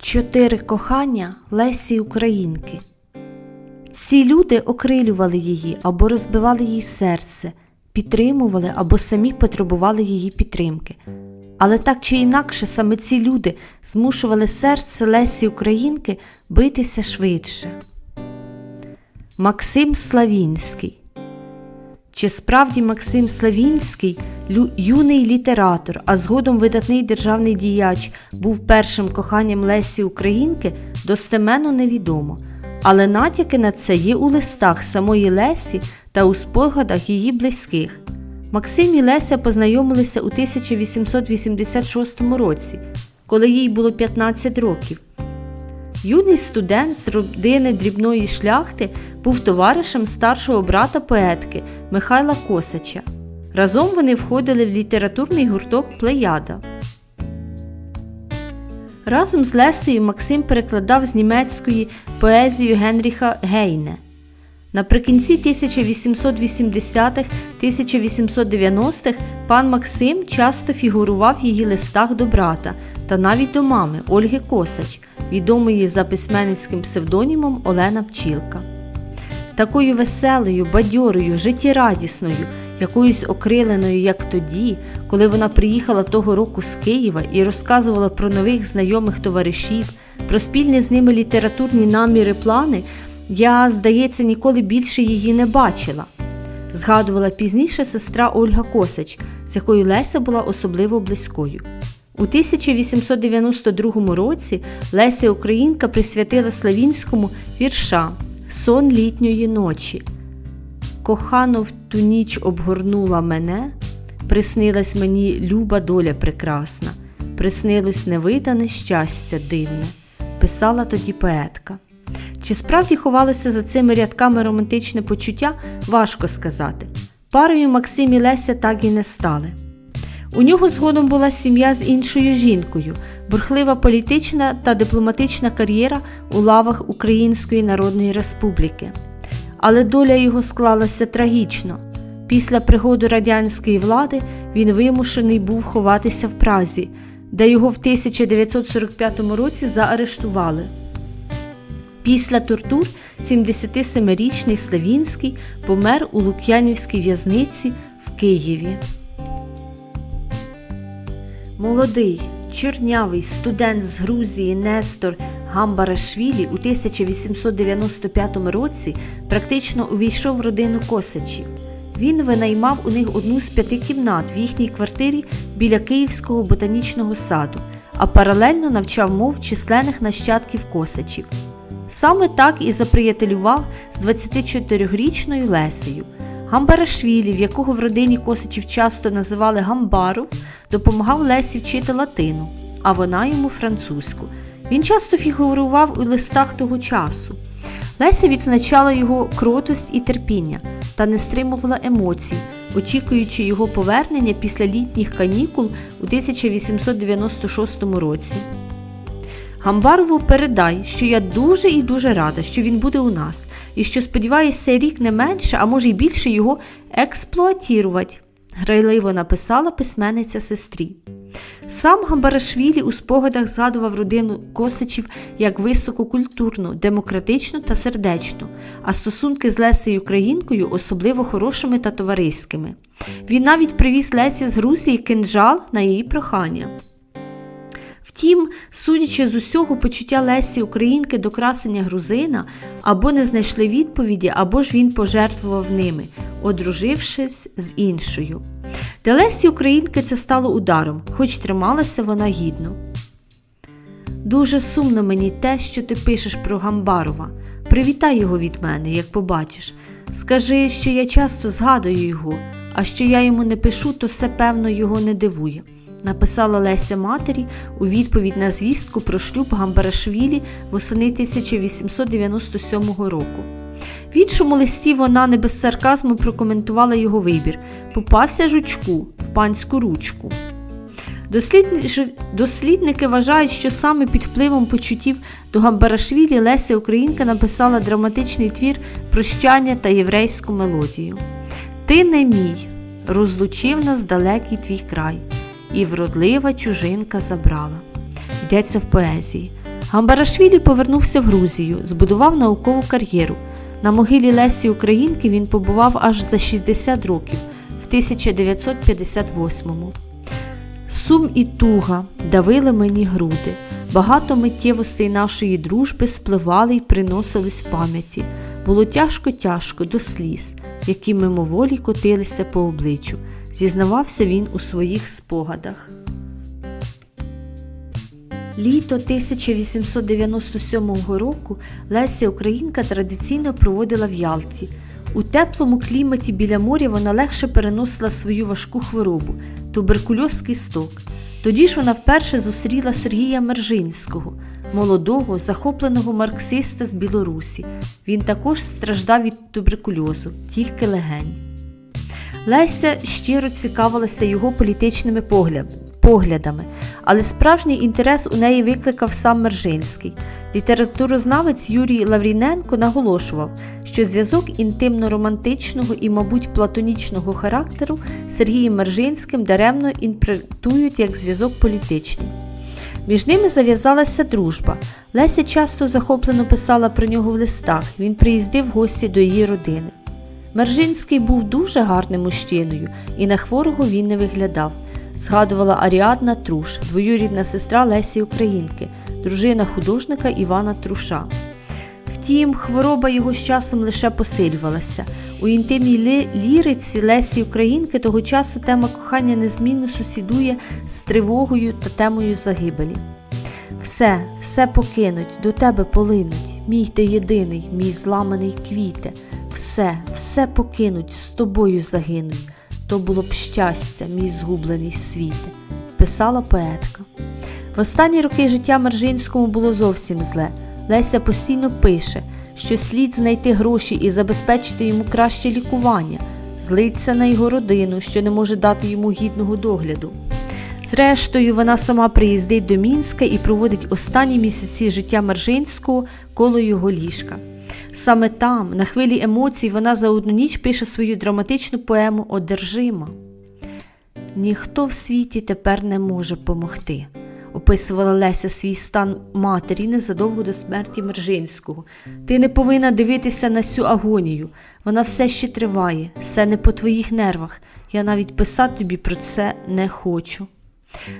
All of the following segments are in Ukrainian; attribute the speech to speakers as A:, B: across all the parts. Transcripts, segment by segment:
A: Чотири кохання Лесі Українки. Ці люди окрилювали її або розбивали їй серце, підтримували або самі потребували її підтримки. Але так чи інакше саме ці люди змушували серце Лесі Українки битися швидше. Максим Славінський чи справді Максим Славінський, юний літератор, а згодом видатний державний діяч, був першим коханням Лесі Українки, достеменно невідомо. Але натяки на це є у листах самої Лесі та у спогадах її близьких. Максим і Леся познайомилися у 1886 році, коли їй було 15 років. Юний студент з родини дрібної шляхти був товаришем старшого брата поетки Михайла Косача. Разом вони входили в літературний гурток Плеяда. Разом з Лесею Максим перекладав з німецької поезію Генріха Гейне. Наприкінці 1880-х 1890-х пан Максим часто фігурував в її листах до брата та навіть до мами Ольги Косач, відомої за письменницьким псевдонімом Олена Пчілка. Такою веселою, бадьорою, життєрадісною, якоюсь окриленою, як тоді, коли вона приїхала того року з Києва і розказувала про нових знайомих товаришів, про спільні з ними літературні наміри плани, я, здається, ніколи більше її не бачила. Згадувала пізніше сестра Ольга Косач, з якою Леся була особливо близькою. У 1892 році Леся Українка присвятила Славінському вірша Сон літньої ночі. Кохано в ту ніч обгорнула мене, приснилась мені люба доля прекрасна, приснилось невидане щастя дивне, писала тоді поетка. Чи справді ховалося за цими рядками романтичне почуття, важко сказати. Парою Максим і Леся так і не стали. У нього згодом була сім'я з іншою жінкою, бурхлива політична та дипломатична кар'єра у лавах Української Народної Республіки. Але доля його склалася трагічно. Після пригоду радянської влади він вимушений був ховатися в Празі, де його в 1945 році заарештували. Після тортур 77-річний Славінський помер у Лук'янівській в'язниці в Києві. Молодий, чорнявий студент з Грузії Нестор Гамбарашвілі у 1895 році практично увійшов в родину Косачів. Він винаймав у них одну з п'яти кімнат в їхній квартирі біля Київського ботанічного саду, а паралельно навчав мов численних нащадків Косачів. Саме так і заприятелював з 24-річною Лесею. Гамбарашвілі, в якого в родині Косачів часто називали Гамбаров, допомагав Лесі вчити латину, а вона йому французьку. Він часто фігурував у листах того часу. Леся відзначала його кротость і терпіння та не стримувала емоцій, очікуючи його повернення після літніх канікул у 1896 році. Гамбарову передай, що я дуже і дуже рада, що він буде у нас, і що сподіваюся, рік не менше, а може й більше його експлуатірувати, грайливо написала письменниця сестрі. Сам Гамбарашвілі у спогадах згадував родину Косачів як висококультурну, демократичну та сердечну, а стосунки з Лесею Українкою особливо хорошими та товариськими. Він навіть привіз Лесі з Грузії кинджал на її прохання. Втім, судячи з усього почуття Лесі Українки до красення грузина, або не знайшли відповіді, або ж він пожертвував ними, одружившись з іншою. Для Лесі Українки це стало ударом, хоч трималася вона гідно. Дуже сумно мені те, що ти пишеш про Гамбарова. Привітай його від мене, як побачиш. Скажи, що я часто згадую його, а що я йому не пишу, то все певно його не дивує. Написала Леся матері у відповідь на звістку про шлюб Гамбарашвілі восени 1897 року. В іншому листі вона не без сарказму прокоментувала його вибір попався жучку в панську ручку. Дослідники вважають, що саме під впливом почуттів до Гамбарашвілі Леся Українка написала драматичний твір Прощання та єврейську мелодію. Ти не мій, розлучив нас далекий твій край, і вродлива чужинка забрала. Йдеться в поезії. Гамбарашвілі повернувся в Грузію, збудував наукову кар'єру. На могилі Лесі Українки він побував аж за 60 років в 1958-му. Сум і туга давили мені груди. Багато миттєвостей нашої дружби спливали й приносились в пам'яті. Було тяжко-тяжко до сліз, які мимоволі котилися по обличчю, зізнавався він у своїх спогадах. Літо 1897 року Леся Українка традиційно проводила в Ялті. У теплому кліматі біля моря вона легше переносила свою важку хворобу туберкульоз кісток. Тоді ж вона вперше зустріла Сергія Мержинського, молодого, захопленого марксиста з Білорусі. Він також страждав від туберкульозу, тільки легень. Леся щиро цікавилася його політичними поглядами, але справжній інтерес у неї викликав сам Мержинський. Літературознавець Юрій Лавріненко наголошував, що зв'язок інтимно-романтичного і, мабуть, платонічного характеру Сергієм Мержинським даремно інтерпретують як зв'язок політичний. Між ними зав'язалася дружба. Леся часто захоплено писала про нього в листах, він приїздив в гості до її родини. Мержинський був дуже гарним мужчиною, і на хворого він не виглядав, згадувала Аріадна Труш, двоюрідна сестра Лесі Українки, дружина художника Івана Труша. Втім, хвороба його з часом лише посилювалася. У інтимній лі ліриці Лесі Українки того часу тема кохання незмінно сусідує з тривогою та темою загибелі. Все, все покинуть, до тебе полинуть, мій ти єдиний, мій зламаний квіте, все, все покинуть, з тобою загинуть. То було б щастя, мій згублений світе, писала поетка. В останні роки життя Мержинському було зовсім зле. Леся постійно пише, що слід знайти гроші і забезпечити йому краще лікування, злиться на його родину, що не може дати йому гідного догляду. Зрештою, вона сама приїздить до Мінська і проводить останні місяці життя Мержинського коло його ліжка. Саме там, на хвилі емоцій, вона за одну ніч пише свою драматичну поему Одержима. Ніхто в світі тепер не може помогти описувала Леся свій стан матері незадовго до смерті Мержинського. Ти не повинна дивитися на цю агонію. Вона все ще триває, все не по твоїх нервах. Я навіть писати тобі про це не хочу.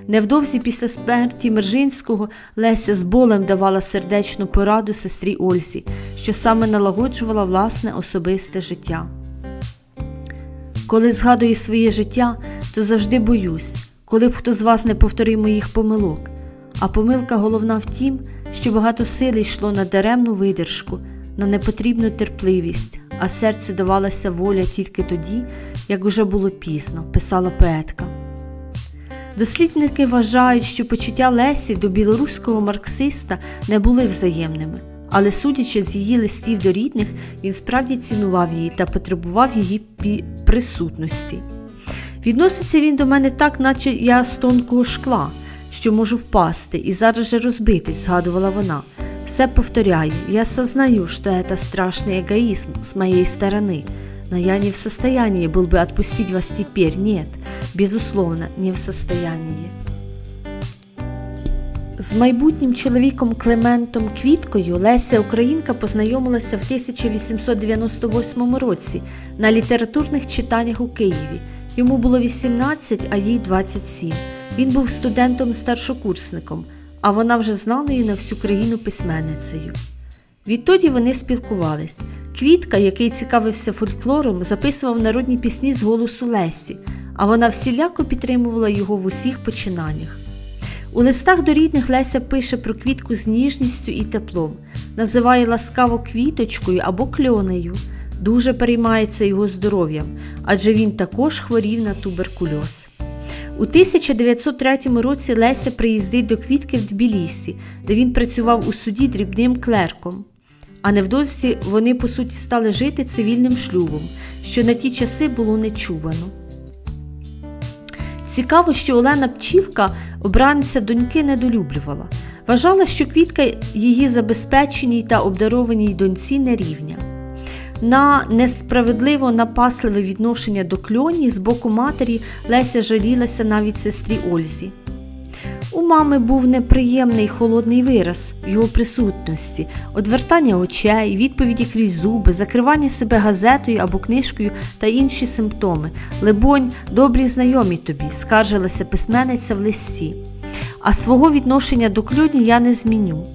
A: Невдовзі після смерті Мержинського Леся з болем давала сердечну пораду сестрі Ользі, що саме налагоджувала власне особисте життя. Коли згадую своє життя, то завжди боюсь коли б хто з вас не повторив моїх помилок. А помилка головна в тім, що багато сили йшло на даремну видержку, на непотрібну терпливість, а серцю давалася воля тільки тоді, як уже було пізно, писала поетка. Дослідники вважають, що почуття Лесі до білоруського марксиста не були взаємними, але, судячи з її листів до рідних, він справді цінував її та потребував її присутності. Відноситься він до мене так, наче я з тонкого шкла, що можу впасти і зараз же розбитись, згадувала вона. Все повторяю, я сознаю, что это страшный эгоизм с моей стороны, но я не в состоянии был бы отпустить вас теперь, нет, безусловно, не в состоянии. З майбутнім чоловіком Клементом Квіткою Леся Українка познайомилася в 1898 році на літературних читаннях у Києві. Йому було 18, а їй 27. Він був студентом-старшокурсником, а вона вже знаною на всю країну письменницею. Відтоді вони спілкувались. Квітка, який цікавився фольклором, записував народні пісні з голосу Лесі, а вона всіляко підтримувала його в усіх починаннях. У листах до рідних Леся пише про квітку з ніжністю і теплом, називає ласкаво квіточкою або кльонею дуже переймається його здоров'ям, адже він також хворів на туберкульоз. У 1903 році Леся приїздить до Квітки в Тбілісі, де він працював у суді дрібним клерком. А невдовзі вони, по суті, стали жити цивільним шлюбом, що на ті часи було нечувано. Цікаво, що Олена Пчілка обранця доньки недолюблювала. Вважала, що квітка її забезпеченій та обдарованій доньці не рівня на несправедливо напасливе відношення до кльоні з боку матері Леся жалілася навіть сестрі Ользі. У мами був неприємний холодний вираз його присутності, одвертання очей, відповіді крізь зуби, закривання себе газетою або книжкою та інші симптоми. Либонь, добрі знайомі тобі, скаржилася письменниця в листі. А свого відношення до клюні я не зміню.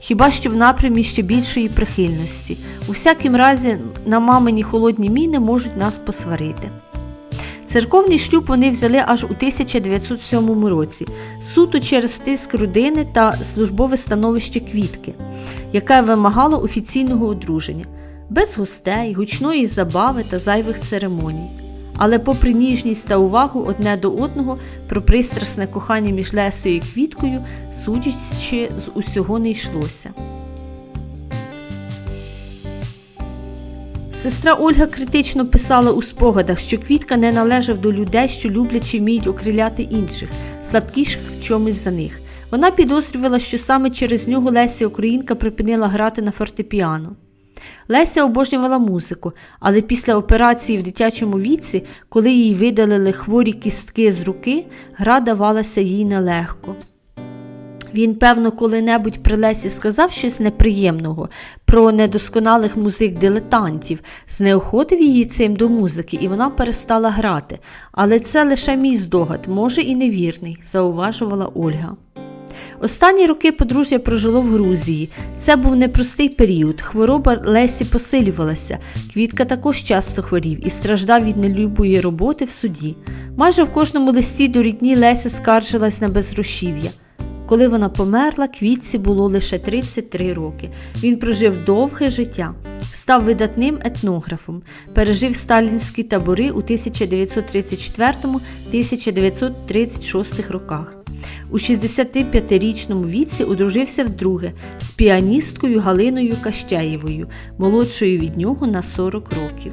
A: Хіба що в напрямі ще більшої прихильності. У всякім разі, на мамині холодні міни можуть нас посварити. Церковний шлюб вони взяли аж у 1907 році, суто через тиск родини та службове становище квітки, яке вимагало офіційного одруження, без гостей, гучної забави та зайвих церемоній. Але, попри ніжність та увагу одне до одного, про пристрасне кохання між Лесою і Квіткою, судячи з усього не йшлося. Сестра Ольга критично писала у спогадах, що Квітка не належав до людей, що люблять чи вміють окриляти інших, слабкіших в чомусь за них. Вона підозрювала, що саме через нього Леся Українка припинила грати на фортепіано. Леся обожнювала музику, але після операції в дитячому віці, коли їй видалили хворі кістки з руки, гра давалася їй нелегко. Він, певно, коли-небудь при Лесі сказав щось неприємного про недосконалих музик-дилетантів, знеохотив її цим до музики, і вона перестала грати. Але це лише мій здогад, може і невірний, зауважувала Ольга. Останні роки подружжя прожило в Грузії. Це був непростий період. Хвороба Лесі посилювалася. Квітка також часто хворів і страждав від нелюбої роботи в суді. Майже в кожному листі до рідні Леся скаржилась на безгрошів'я. Коли вона померла, квітці було лише 33 роки. Він прожив довге життя, став видатним етнографом, пережив сталінські табори у 1934-1936 роках. У 65-річному віці одружився вдруге з піаністкою Галиною Кащаєвою, молодшою від нього на 40 років.